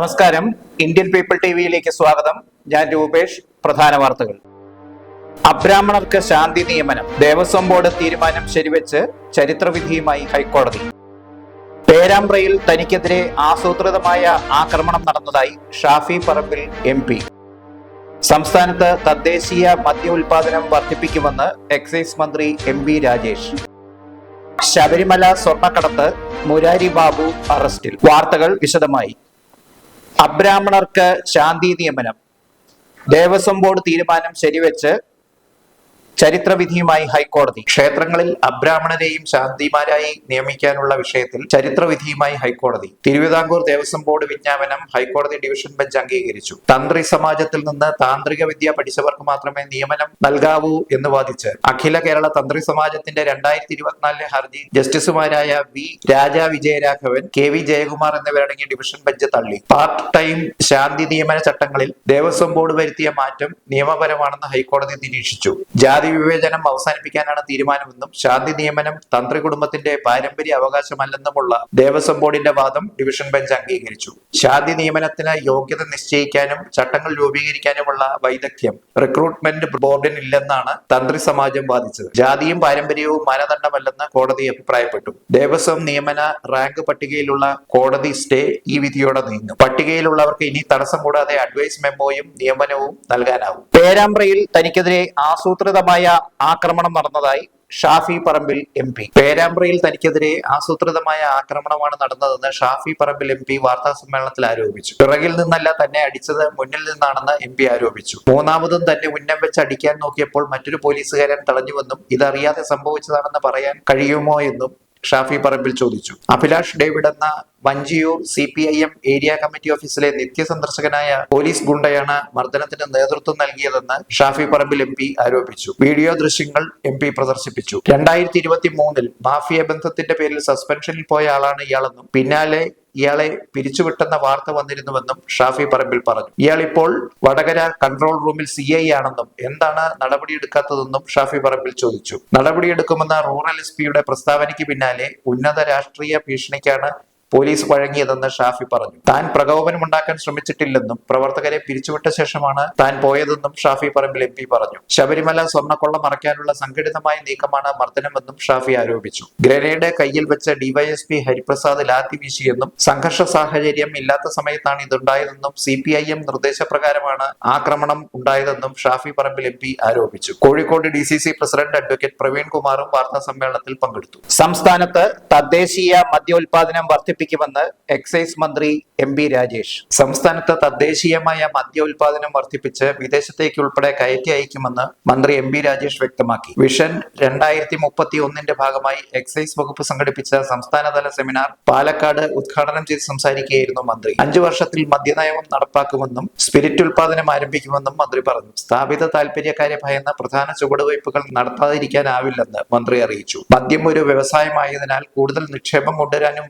നമസ്കാരം. Indian people T വിയിലേക്ക് സ്വാഗതം. ഞാൻ രൂപേഷ്. പ്രധാന വാർത്തകൾ. അബ്രാഹ്മണർക്ക് ശാന്തി നിയമനം. ദേവസ്വം ബോർഡ് തീരുമാനം ശരിവെച്ച് ചരിത്രവിധിയുമായി ഹൈക്കോടതി. പേരാമ്പ്രയിൽ തനിക്കെതിരെ ആസൂത്രിതമായ ആക്രമണം നടന്നതായി ഷാഫി പറമ്പിൽ എം പി. സംസ്ഥാനത്ത് തദ്ദേശീയ മദ്യ ഉൽപാദനം വർദ്ധിപ്പിക്കുമെന്ന് എക്സൈസ് മന്ത്രി എം വി രാജേഷ്. ശബരിമല സ്വർണക്കടത്ത് മുരാരി ബാബു അറസ്റ്റിൽ. വാർത്തകൾ വിശദമായി. അബ്രാഹ്മണർക്ക് ശാന്തി നിയമനം. ദേവസ്വം ബോർഡ് തീരുമാനം ശരിവെച്ച് ചരിത്രവിധിയുമായി ഹൈക്കോടതി ക്ഷേത്രങ്ങളിൽ അബ്രാഹ്മണരെയും ശാന്തിമാരായി നിയമിക്കാനുള്ള വിഷയത്തിൽ ചരിത്രവിധിയുമായി ഹൈക്കോടതി തിരുവിതാംകൂർ ദേവസ്വം ബോർഡ് വിജ്ഞാപനം ഹൈക്കോടതി ഡിവിഷൻ ബെഞ്ച് അംഗീകരിച്ചു. തന്ത്രി സമാജത്തിൽ നിന്ന് താന്ത്രിക വിദ്യ പഠിച്ചവർക്ക് മാത്രമേ നിയമനം നൽകാവൂ എന്ന് വാദിച്ച് അഖില കേരള തന്ത്രി സമാജത്തിന്റെ രണ്ടായിരത്തി ഇരുപത്തിനാലിലെ ഹർജി ജസ്റ്റിസുമാരായ V Raja Vijayaraghavan K V Jayakumar എന്നിവരടങ്ങിയ ഡിവിഷൻ ബെഞ്ച് തള്ളി. പാർട്ട് ടൈം ശാന്തി നിയമന ചട്ടങ്ങളിൽ ദേവസ്വം ബോർഡ് വരുത്തിയ മാറ്റം നിയമപരമാണെന്ന് ഹൈക്കോടതി നിരീക്ഷിച്ചു. ജാതി വിവേചനം അവസാനിപ്പിക്കാനാണ് തീരുമാനമെന്നും ശാന്തി നിയമനം തന്ത്രി കുടുംബത്തിന്റെ പാരമ്പര്യ അവകാശമല്ലെന്നുമുള്ള ദേവസ്വം ബോർഡിന്റെ വാദം ഡിവിഷൻ ബെഞ്ച് അംഗീകരിച്ചു. ശാന്തി നിയമനത്തിന് യോഗ്യത നിശ്ചയിക്കാനും ചട്ടങ്ങൾ രൂപീകരിക്കാനുമുള്ള വൈദഗ്ധ്യം റിക്രൂട്ട്മെന്റ് ബോർഡിനില്ലെന്നാണ് തന്ത്രി സമാജം വാദിച്ചത്. ജാതിയും പാരമ്പര്യവും മാനദണ്ഡമല്ലെന്ന് കോടതി അഭിപ്രായപ്പെട്ടു. ദേവസ്വം നിയമന റാങ്ക് പട്ടികയിലുള്ള കോടതി സ്റ്റേ ഈ വിധിയോടെ നീങ്ങും. പട്ടികയിലുള്ളവർക്ക് ഇനി തടസ്സം കൂടാതെ അഡ്വൈസ് മെമ്മോയും നിയമനവും നൽകാനാവും. പേരാമ്പ്രയിൽ തനിക്കെതിരെ ആസൂത്രിതമായ ആക്രമണം നടന്നതായി ഷാഫി പറമ്പിൽ എം പി. പേരാമ്പ്രയിൽ തനിക്കെതിരെ ആസൂത്രിതമായ ആക്രമണമാണ് നടന്നതെന്ന് ഷാഫി പറമ്പിൽ എം പി വാർത്താ സമ്മേളനത്തിൽ ആരോപിച്ചു. പിറകിൽ നിന്നല്ല തന്നെ അടിച്ചത് മുന്നിൽ നിന്നാണെന്ന് എം പി ആരോപിച്ചു. മൂന്നാമതും തന്നെ ഉന്നം വെച്ച് അടിക്കാൻ നോക്കിയപ്പോൾ മറ്റൊരു പോലീസുകാരൻ തടഞ്ഞുവെന്നും ഇതറിയാതെ സംഭവിച്ചതാണെന്ന് പറയാൻ കഴിയുമോ എന്നും ഷാഫി പറമ്പിൽ ചോദിച്ചു. അഭിലാഷ് ഡേവിഡ് എന്ന Vanchiyoor C P I M area committee ഓഫീസിലെ നിത്യസന്ദർശകനായ പോലീസ് ഗുണ്ടയാണ് മർദ്ദനത്തിന് നേതൃത്വം നൽകിയതെന്ന് ഷാഫി പറമ്പിൽ എം പി ആരോപിച്ചു. വീഡിയോ ദൃശ്യങ്ങൾ എം പി പ്രദർശിപ്പിച്ചു. രണ്ടായിരത്തി ഇരുപത്തി മൂന്നിൽ മാഫിയ ബന്ധത്തിന്റെ പേരിൽ സസ്പെൻഷനിൽ പോയ ആളാണ് ഇയാളെന്നും പിന്നാലെ ഇയാളെ പിരിച്ചുവിട്ടെന്ന വാർത്ത വന്നിരുന്നുവെന്നും ഷാഫി പറമ്പിൽ പറഞ്ഞു. ഇയാൾ ഇപ്പോൾ വടകര കൺട്രോൾ റൂമിൽ സി ഐ ആണെന്നും എന്താണ് നടപടിയെടുക്കാത്തതെന്നും ഷാഫി പറമ്പിൽ ചോദിച്ചു. നടപടിയെടുക്കുമെന്ന റൂറൽ എസ് പിയുടെ പ്രസ്താവനയ്ക്ക് പിന്നാലെ ഉന്നത രാഷ്ട്രീയ ഭീഷണിക്കാണ് പോലീസ് വഴങ്ങിയതെന്ന് ഷാഫി പറഞ്ഞു. താൻ പ്രകോപനമുണ്ടാക്കാൻ ശ്രമിച്ചിട്ടില്ലെന്നും പ്രവർത്തകരെ പിരിച്ചുവിട്ട ശേഷമാണ് താൻ പോയതെന്നും ഷാഫി പറമ്പിൽ എം പി പറഞ്ഞു. ശബരിമല സ്വർണക്കൊള്ള മറയ്ക്കാനുള്ള സംഘടിതമായ നീക്കമാണ് മർദ്ദനമെന്നും ഷാഫി ആരോപിച്ചു. ഗ്രനേഡ് കയ്യിൽ വെച്ച ഡിവൈഎസ്പി ഹരിപ്രസാദ് ലാത്തി വീശിയെന്നും സംഘർഷ സാഹചര്യം ഇല്ലാത്ത സമയത്താണ് ഇതുണ്ടായതെന്നും സി പി ഐ എം നിർദ്ദേശപ്രകാരമാണ് ആക്രമണം ഉണ്ടായതെന്നും ഷാഫി പറമ്പിൽ എം പി ആരോപിച്ചു. Kozhikode D C C president advocate പ്രവീൺകുമാറും വാർത്താ സമ്മേളനത്തിൽ പങ്കെടുത്തു. സംസ്ഥാനത്ത് തദ്ദേശീയ മദ്യോൽപാദനം വർദ്ധിപ്പിക്കുമെന്ന് എക്സൈസ് മന്ത്രി എം ബി രാജേഷ്. സംസ്ഥാനത്ത് തദ്ദേശീയമായ മദ്യ ഉൽപാദനം വർദ്ധിപ്പിച്ച് വിദേശത്തേക്ക് ഉൾപ്പെടെ കയറ്റി അയക്കുമെന്ന് മന്ത്രി എം ബി രാജേഷ് വ്യക്തമാക്കി. വിഷൻ രണ്ടായിരത്തി മുപ്പത്തി ഒന്നിന്റെ ഭാഗമായി എക്സൈസ് വകുപ്പ് സംഘടിപ്പിച്ച സംസ്ഥാനതല സെമിനാർ പാലക്കാട് ഉദ്ഘാടനം ചെയ്ത് സംസാരിക്കുകയായിരുന്നു മന്ത്രി. അഞ്ചു വർഷത്തിൽ മദ്യനയവും നടപ്പാക്കുമെന്നും സ്പിരിറ്റ് ഉൽപാദനം ആരംഭിക്കുമെന്നും മന്ത്രി പറഞ്ഞു. സ്ഥാപിത താൽപര്യക്കാരെ ഭയന്ന പ്രധാന ചുവടുവയ്പുകൾ നടത്താതിരിക്കാനാവില്ലെന്ന് മന്ത്രി അറിയിച്ചു. മദ്യം ഒരു വ്യവസായമായതിനാൽ കൂടുതൽ നിക്ഷേപം കൊണ്ടുവരാനും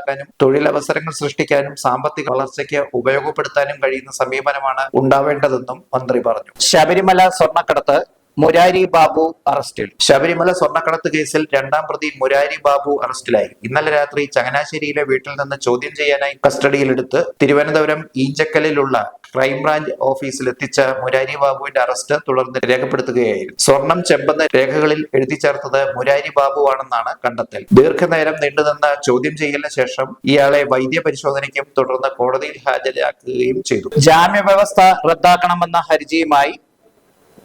വരുമാനമുണ്ടാക്കാനും തൊഴിലവസരങ്ങൾ സൃഷ്ടിക്കാനും സാമ്പത്തിക വളർച്ചയ്ക്ക് ഉപയോഗപ്പെടുത്താനും കഴിയുന്ന സമീപനമാണ് ഉണ്ടാവേണ്ടതെന്നും മന്ത്രി പറഞ്ഞു. ശബരിമല സ്വർണക്കടത്ത് മുരാരി ബാബു അറസ്റ്റിൽ. ശബരിമല സ്വർണക്കടത്ത് കേസിൽ രണ്ടാം പ്രതി മുരാരി ബാബു അറസ്റ്റിലായി. ഇന്നലെ രാത്രി ചങ്ങനാശ്ശേരിയിലെ വീട്ടിൽ നിന്ന് ചോദ്യം ചെയ്യാനായി കസ്റ്റഡിയിലെടുത്ത് തിരുവനന്തപുരം ഈഞ്ചക്കലിലുള്ള ക്രൈംബ്രാഞ്ച് ഓഫീസിൽ എത്തിച്ച മുരാരി ബാബുവിന്റെ അറസ്റ്റ് തുടർന്ന് രേഖപ്പെടുത്തുകയായിരുന്നു. സ്വർണം ചെമ്പെന്ന രേഖകളിൽ എഴുതി ചേർത്തത് മുരാരി ബാബു ആണെന്നാണ് കണ്ടെത്തൽ. ദീർഘനേരം നീണ്ടുനിന്ന ചോദ്യം ചെയ്യലിന് ശേഷം ഇയാളെ വൈദ്യ പരിശോധനയ്ക്കും തുടർന്ന് കോടതിയിൽ ഹാജരാക്കുകയും ചെയ്തു. ജാമ്യ വ്യവസ്ഥ റദ്ദാക്കണമെന്ന ഹർജിയുമായി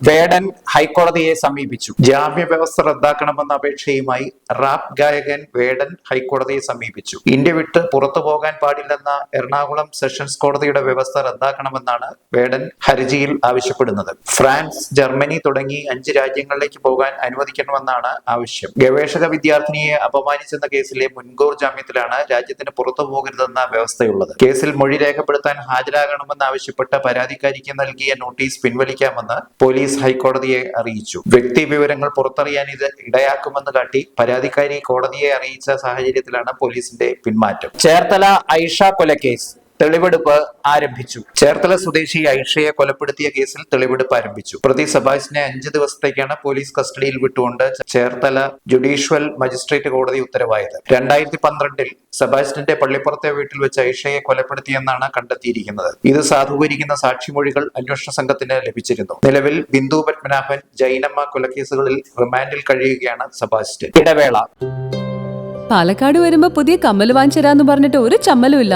വേടൻ ഹൈക്കോടതിയെ സമീപിച്ചു. ജാമ്യ വ്യവസ്ഥ റദ്ദാക്കണമെന്ന അപേക്ഷയുമായി റാപ്പ് ഗായകൻ വേടൻ ഹൈക്കോടതിയെ സമീപിച്ചു. ഇന്ത്യ വിട്ട് പുറത്തു പോകാൻ പാടില്ലെന്ന എറണാകുളം സെഷൻസ് കോടതിയുടെ വ്യവസ്ഥ റദ്ദാക്കണമെന്നാണ് വേടൻ ഹർജിയിൽ ആവശ്യപ്പെടുന്നത്. ഫ്രാൻസ് ജർമ്മനി തുടങ്ങി അഞ്ച് രാജ്യങ്ങളിലേക്ക് പോകാൻ അനുവദിക്കണമെന്നാണ് ആവശ്യം. ഗവേഷക വിദ്യാർത്ഥിനിയെ അപമാനിച്ചെന്ന കേസിലെ മുൻകൂർ ജാമ്യത്തിലാണ് രാജ്യത്തിന് പുറത്തു പോകരുതെന്ന വ്യവസ്ഥയുള്ളത്. കേസിൽ മൊഴി രേഖപ്പെടുത്താൻ ഹാജരാകണമെന്ന് ആവശ്യപ്പെട്ട പരാതിക്കാരിക്ക് നൽകിയ നോട്ടീസ് പിൻവലിക്കാമെന്ന് പോലീസ് ഹൈക്കോടതിയെ അറിയിച്ചു. വ്യക്തി വിവരങ്ങൾ പുറത്തറിയാൻ ഇത് ഇടയാക്കുമെന്ന് കാട്ടി പരാതിക്കാരി കോടതിയെ അറിയിച്ച സാഹചര്യത്തിലാണ് പോലീസിന്റെ പിന്മാറ്റം. ചേർത്തല ഐഷ കൊലക്കേസ്. തെളിവെടുപ്പ് ആരംഭിച്ചു. ചേർത്തല സ്വദേശി ഐഷയെ കൊലപ്പെടുത്തിയ കേസിൽ തെളിവെടുപ്പ് ആരംഭിച്ചു. പ്രതി സബാഷിനെ അഞ്ച് ദിവസത്തേക്കാണ് പോലീസ് കസ്റ്റഡിയിൽ വിട്ടുകൊണ്ട് ചേർത്തല ജുഡീഷ്യൽ മജിസ്ട്രേറ്റ് കോടതി ഉത്തരവായത്. രണ്ടായിരത്തി പന്ത്രണ്ടിൽ സബാസ്റ്റിന്റെ പള്ളിപ്പുറത്തെ വീട്ടിൽ വെച്ച് ഐഷയെ കൊലപ്പെടുത്തിയെന്നാണ് കണ്ടെത്തിയിരിക്കുന്നത്. ഇത് സാധൂകരിക്കുന്ന സാക്ഷിമൊഴികൾ അന്വേഷണ സംഘത്തിന് ലഭിച്ചിരുന്നു. നിലവിൽ ബിന്ദു പത്മനാഭൻ ജൈനമ്മ കൊലക്കേസുകളിൽ റിമാൻഡിൽ കഴിയുകയാണ് സബാസ്റ്റ് ഇടവേള. പാലക്കാട് വരുമ്പോ പുതിയ കമ്മൽ വാങ്ങിച്ചരാന്ന് പറഞ്ഞിട്ട് ഒരു ചമ്മലും ഇല്ല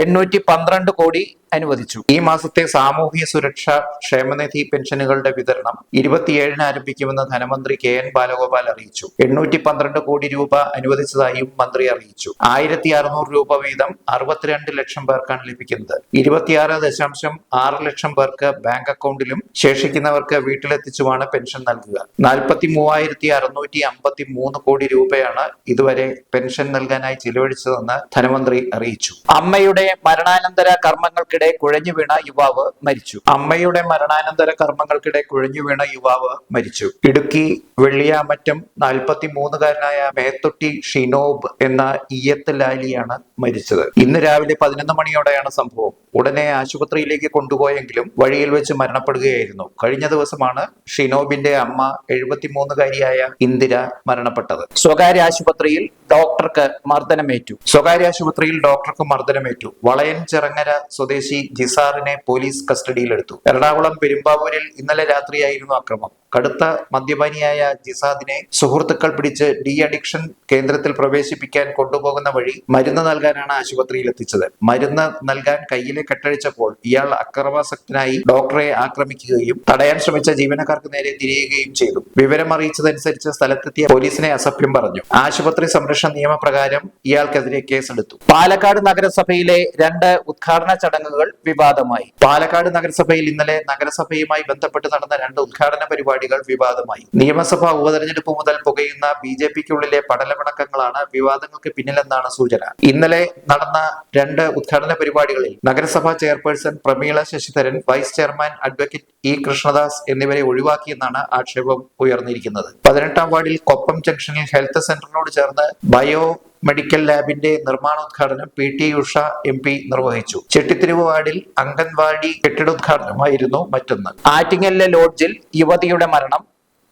എണ്ണൂറ്റി പന്ത്രണ്ട് കോടി അനുവദിച്ചു. ഈ മാസത്തെ സാമൂഹ്യ സുരക്ഷാ ക്ഷേമനിധി പെൻഷനുകളുടെ വിതരണം ഇരുപത്തിയേഴിന് ആരംഭിക്കുമെന്ന് ധനമന്ത്രി കെ എൻ ബാലഗോപാൽ അറിയിച്ചു. എണ്ണൂറ്റി പന്ത്രണ്ട് കോടി രൂപ അനുവദിച്ചതായും മന്ത്രി അറിയിച്ചു. ആയിരത്തി അറുന്നൂറ് രൂപ വീതം അറുപത്തിരണ്ട് ലക്ഷം പേർക്കാണ് ലഭിക്കുന്നത്. ഇരുപത്തിയാറ് ദശാംശം ആറ് ലക്ഷം പേർക്ക് ബാങ്ക് അക്കൗണ്ടിലും ശേഷിക്കുന്നവർക്ക് വീട്ടിലെത്തിച്ചുമാണ് പെൻഷൻ നൽകുക. നാൽപ്പത്തി മൂവായിരത്തി അറുന്നൂറ്റി അമ്പത്തി മൂന്ന് കോടി രൂപയാണ് ഇതുവരെ പെൻഷൻ നൽകാനായി ചിലവഴിച്ചതെന്ന് ധനമന്ത്രി അറിയിച്ചു. അമ്മയുടെ മരണാനന്തര കർമ്മങ്ങൾക്കിടെ കുഴഞ്ഞു വീണ യുവാവ് മരിച്ചു. അമ്മയുടെ മരണാനന്തര കർമ്മങ്ങൾക്കിടെ കുഴഞ്ഞു വീണ യുവാവ് മരിച്ചു. ഇടുക്കി വെള്ളിയാമറ്റം നാൽപ്പത്തി മൂന്നുകാരനായ മേത്തൊട്ടി ഷിനോബ് എന്ന ഇയത്ത് ലാലിയാണ് മരിച്ചത്. ഇന്ന് രാവിലെ പതിനൊന്ന് മണിയോടെയാണ് സംഭവം. ഉടനെ ആശുപത്രിയിലേക്ക് കൊണ്ടുപോയെങ്കിലും വഴിയിൽ വെച്ച് മരണപ്പെടുകയായിരുന്നു. കഴിഞ്ഞ ദിവസമാണ് ഷിനോബിന്റെ അമ്മ എഴുപത്തിമൂന്നുകാരിയായ ഇന്ദിര മരണപ്പെട്ടത്. സ്വകാര്യ ആശുപത്രിയിൽ ഡോക്ടർക്ക് മർദ്ദനമേറ്റു. സ്വകാര്യ ആശുപത്രിയിൽ ഡോക്ടർക്ക് മർദ്ദനമേറ്റു. വളയൻ ചിറങ്ങര സ്വദേശി ജിസാറിനെ പോലീസ് കസ്റ്റഡിയിലെടുത്തു. എറണാകുളം പെരുമ്പാവൂരിൽ ഇന്നലെ രാത്രിയായിരുന്നു അക്രമം കടുത്ത മദ്യപാനിയായ ജിസാദിനെ സുഹൃത്തുക്കൾ പിടിച്ച് ഡി അഡിക്ഷൻ കേന്ദ്രത്തിൽ പ്രവേശിപ്പിക്കാൻ കൊണ്ടുപോകുന്ന വഴി മരുന്ന് നൽകാനാണ് ആശുപത്രിയിൽ എത്തിച്ചത്. മരുന്ന് നൽകാൻ കയ്യിലെ കെട്ടഴിച്ചപ്പോൾ ഇയാൾ അക്രമാസക്തനായി ഡോക്ടറെ ആക്രമിക്കുകയും തടയാൻ ശ്രമിച്ച ജീവനക്കാർക്ക് നേരെ തിരിയുകയും ചെയ്തു. വിവരം അറിയിച്ചതനുസരിച്ച് സ്ഥലത്തെത്തിയ പോലീസിനെ അസഭ്യം പറഞ്ഞു. ആശുപത്രി സംരക്ഷണ നിയമപ്രകാരം ഇയാൾക്കെതിരെ കേസെടുത്തു. പാലക്കാട് നഗരസഭയിലെ രണ്ട് ഉദ്ഘാടന ചടങ്ങുകൾ വിവാദമായി. പാലക്കാട് നഗരസഭയിൽ ഇന്നലെ നഗരസഭയുമായി ബന്ധപ്പെട്ട് നടന്ന രണ്ട് ഉദ്ഘാടന പരിപാടികൾ വിവാദമായി. നിയമസഭാ ഉപതെരഞ്ഞെടുപ്പ് മുതൽ പുകയുന്ന ബി ജെ പിക്കുള്ളിലെ പടലമിണക്കങ്ങളാണ് വിവാദങ്ങൾക്ക് പിന്നിലെന്നാണ് സൂചന. ഇന്നലെ നടന്ന രണ്ട് ഉദ്ഘാടന പരിപാടികളിൽ നഗരസഭാ chairperson Pramila Sasidharan vice chairman advocate E Krishnadas എന്നിവരെ ഒഴിവാക്കിയെന്നാണ് ആക്ഷേപം ഉയർന്നിരിക്കുന്നത്. പതിനെട്ടാം വാർഡിൽ കൊപ്പം ജംഗ്ഷനിൽ ഹെൽത്ത് സെന്ററിനോട് ചേർന്ന് ബയോ മെഡിക്കൽ ലാബിന്റെ നിർമ്മാണോദ്ഘാടനം P T Usha M P നിർവഹിച്ചു. ചെട്ടിത്തിരിവ് വാർഡിൽ അംഗൻവാടി കെട്ടിടോദ്ഘാടനമായിരുന്നു മറ്റൊന്ന്. ആറ്റിങ്ങലിലെ ലോഡ്ജിൽ യുവതിയുടെ മരണം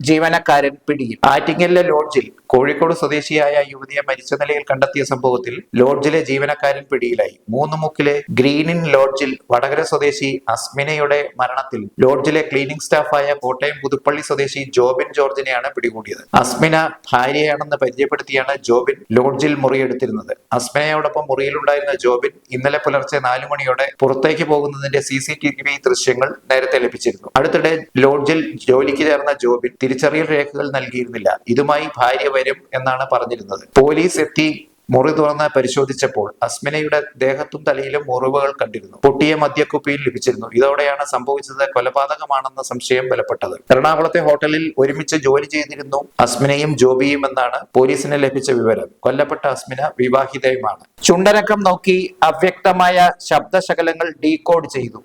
ജീവനക്കാരൻ പിടിയിൽ. ആറ്റിങ്ങലിലെ ലോഡ്ജിൽ കോഴിക്കോട് സ്വദേശിയായ യുവതിയെ മരിച്ച നിലയിൽ കണ്ടെത്തിയ സംഭവത്തിൽ ലോഡ്ജിലെ ജീവനക്കാരൻ പിടിയിലായി. മൂന്നുമുക്കിലെ ഗ്രീനിൻ ലോഡ്ജിൽ വടകര സ്വദേശി അസ്മിനയുടെ മരണത്തിൽ ലോഡ്ജിലെ ക്ലീനിംഗ് സ്റ്റാഫായ കോട്ടയം പുതുപ്പള്ളി സ്വദേശി ജോബിൻ ജോർജിനെയാണ് പിടികൂടിയത്. അസ്മിന ഭാര്യയാണെന്ന് പരിചയപ്പെടുത്തിയാണ് ജോബിൻ ലോഡ്ജിൽ മുറിയെടുത്തിരുന്നത്. അസ്മിനയോടൊപ്പം മുറിയിലുണ്ടായിരുന്ന ജോബിൻ ഇന്നലെ പുലർച്ചെ നാലു മണിയോടെ പുറത്തേക്ക് പോകുന്നതിന്റെ സി സി ടി വി ദൃശ്യങ്ങൾ നേരത്തെ ലഭിച്ചിരുന്നു. അടുത്തിടെ ലോഡ്ജിൽ ജോലിക്ക് ചേർന്ന ജോബിൻ തിരിച്ചറിയൽ രേഖകൾ നൽകിയിരുന്നില്ല. ഇതുമായി ഭാര്യ വരും എന്നാണ് പറഞ്ഞിരുന്നത്. പോലീസ് എത്തി മുറി തുറന്ന് പരിശോധിച്ചപ്പോൾ അസ്മിനയുടെ ദേഹത്തും തലയിലും മുറിവുകൾ കണ്ടിരുന്നു. പൊട്ടിയ മദ്യക്കുപ്പിയിൽ ലഭിച്ചിരുന്നു. ഇതോടെയാണ് സംഭവിച്ചത് കൊലപാതകമാണെന്ന സംശയം ബലപ്പെട്ടത്. എറണാകുളത്തെ ഹോട്ടലിൽ ഒരുമിച്ച് ജോലി ചെയ്തിരുന്നു അസ്മിനയും ജോബിയും എന്നാണ് പോലീസിന് ലഭിച്ച വിവരം. കൊല്ലപ്പെട്ട അസ്മിന വിവാഹിതയുമാണ്. ചുണ്ടനക്കം നോക്കി അവ്യക്തമായ ശബ്ദശകലങ്ങൾ ഡീകോഡ് ചെയ്തു.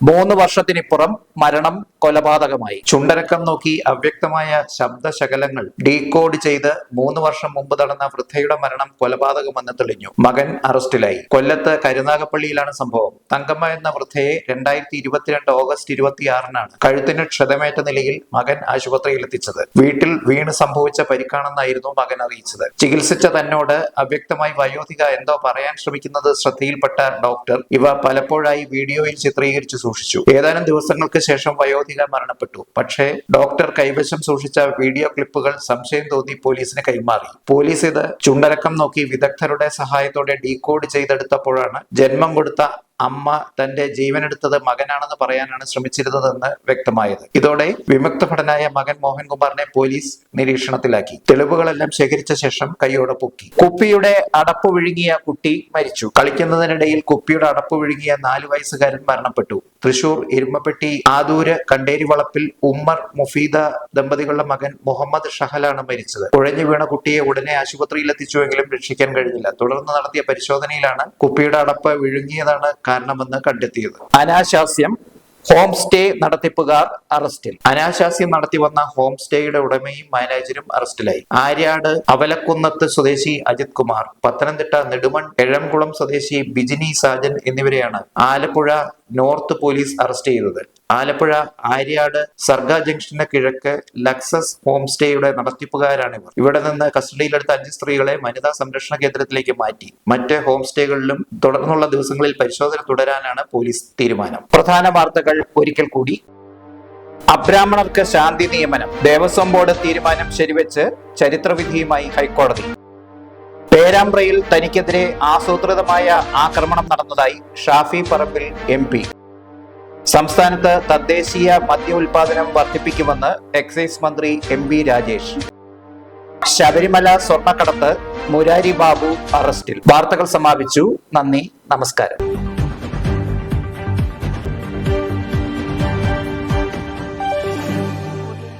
മൂന്ന് വർഷത്തിനിപ്പുറം മരണം കൊലപാതകമായി. ചുണ്ടരക്കം നോക്കി അവ്യക്തമായ ശബ്ദശകലങ്ങൾ ഡീകോഡ് ചെയ്ത് മൂന്ന് വർഷം മുമ്പ് നടന്ന വൃദ്ധയുടെ മരണം കൊലപാതകമെന്ന് തെളിഞ്ഞു. മകൻ അറസ്റ്റിലായി. കൊല്ലത്ത് കരുനാഗപ്പള്ളിയിലാണ് സംഭവം. തങ്കമ്മ എന്ന വൃദ്ധയെ രണ്ടായിരത്തി ഇരുപത്തിരണ്ട് ഓഗസ്റ്റ് ഇരുപത്തിയാറിനാണ് കഴുത്തിന് ക്ഷതമേറ്റ നിലയിൽ മകൻ ആശുപത്രിയിൽ എത്തിച്ചത് വീട്ടിൽ വീണ് സംഭവിച്ച പരിക്കാണെന്നായിരുന്നു മകൻ അറിയിച്ചത്. ചികിത്സിച്ച തന്നോട് അവ്യക്തമായി വയോധിക എന്തോ പറയാൻ ശ്രമിക്കുന്നത് ശ്രദ്ധയിൽപ്പെട്ട ഡോക്ടർ ഇവ പലപ്പോഴായി വീഡിയോയിൽ ചിത്രീകരിച്ചു സൂക്ഷിച്ചു. ഏതാനും ദിവസങ്ങൾക്ക് ശേഷം വയോധിക മരണപ്പെട്ടു. പക്ഷേ ഡോക്ടർ കൈവശം സൂക്ഷിച്ച വീഡിയോ ക്ലിപ്പുകൾ സംശയം തോന്നി പോലീസിന് കൈമാറി. പോലീസ് ഇത് ചുണ്ടരക്കം നോക്കി വിദഗ്ധരുടെ സഹായത്തോടെ ഡീകോഡ് ചെയ്തെടുത്തപ്പോഴാണ് ജന്മം കൊടുത്ത അമ്മ തന്റെ ജീവനെടുത്തത് മകനാണെന്ന് പറയാനാണ് ശ്രമിച്ചിരുന്നതെന്ന് വ്യക്തമായത്. ഇതോടെ വിമുക്ത ഭടനായ മകൻ മോഹൻകുമാറിനെ പോലീസ് നിരീക്ഷണത്തിലാക്കി. തെളിവുകളെല്ലാം ശേഖരിച്ച ശേഷം കൈയോടെ പൊക്കി. കുപ്പിയുടെ അടപ്പ് വിഴുങ്ങിയ കുട്ടി മരിച്ചു. കളിക്കുന്നതിനിടയിൽ കുപ്പിയുടെ അടപ്പ് വിഴുങ്ങിയ നാല് വയസ്സുകാരൻ മരണപ്പെട്ടു. തൃശൂർ ഇരുമപ്പെട്ടി ആദൂര് കണ്ടേരി വളപ്പിൽ ഉമ്മർ മുഫീദ ദമ്പതികളുടെ മകൻ മുഹമ്മദ് ഷഹലാണ് മരിച്ചത്. കുഴഞ്ഞു വീണ കുട്ടിയെ ഉടനെ ആശുപത്രിയിൽ എത്തിച്ചുവെങ്കിലും രക്ഷിക്കാൻ കഴിഞ്ഞില്ല. തുടർന്ന് നടത്തിയ പരിശോധനയിലാണ് കുപ്പിയുടെ അടപ്പ് വിഴുങ്ങിയതാണ് കാരണമെന്ന് കണ്ടെത്തിയത്. അനാശാസ്യം ഹോം സ്റ്റേ നടത്തിപ്പുകാർ അറസ്റ്റിൽ. അനാശാസ്യം നടത്തി വന്ന ഹോം സ്റ്റേയുടെ ഉടമയും മാനേജരും അറസ്റ്റിലായി. ആര്യാട് അവലക്കുന്നത്ത് സ്വദേശി അജിത് കുമാർ പത്തനംതിട്ട നെടുമൺ എഴംകുളം സ്വദേശി ബിജിനി സാജൻ എന്നിവരെയാണ് ആലപ്പുഴ നോർത്ത് പോലീസ് അറസ്റ്റ് ചെയ്തത്. ആലപ്പുഴ ആര്യാട് സർഗ ജംഗ്ഷന് കിഴക്ക് ലക്സസ് ഹോം സ്റ്റേയുടെ നടത്തിപ്പുകാരാണ് ഇവർ ഇവിടെ നിന്ന് കസ്റ്റഡിയിലെടുത്ത അഞ്ച് സ്ത്രീകളെ വനിതാ സംരക്ഷണ കേന്ദ്രത്തിലേക്ക് മാറ്റി. മറ്റ് ഹോം സ്റ്റേകളിലും തുടർന്നുള്ള ദിവസങ്ങളിൽ പരിശോധന തുടരാനാണ് പോലീസ് തീരുമാനം. പ്രധാന വാർത്തകൾ ഒരിക്കൽ കൂടി. അബ്രാഹ്മണർക്ക് ശാന്തി നിയമനം. ദേവസ്വം ബോർഡ് തീരുമാനം ശരിവെച്ച് ചരിത്രവിധിയുമായി ഹൈക്കോടതി. പേരാമ്പ്രയിൽ തനിക്കെതിരെ ആസൂത്രിതമായ ആക്രമണം നടന്നതായി ഷാഫി പറമ്പിൽ എം പി. സംസ്ഥാനത്ത് തദ്ദേശീയ മദ്യ ഉൽപാദനം വർദ്ധിപ്പിക്കുമെന്ന് എക്സൈസ് മന്ത്രി എം വി രാജേഷ്. ശബരിമല സ്വർണക്കടത്ത് മുരാരി ബാബു അറസ്റ്റിൽ. വാർത്തകൾ സമാപിച്ചു. നന്ദി. നമസ്കാരം.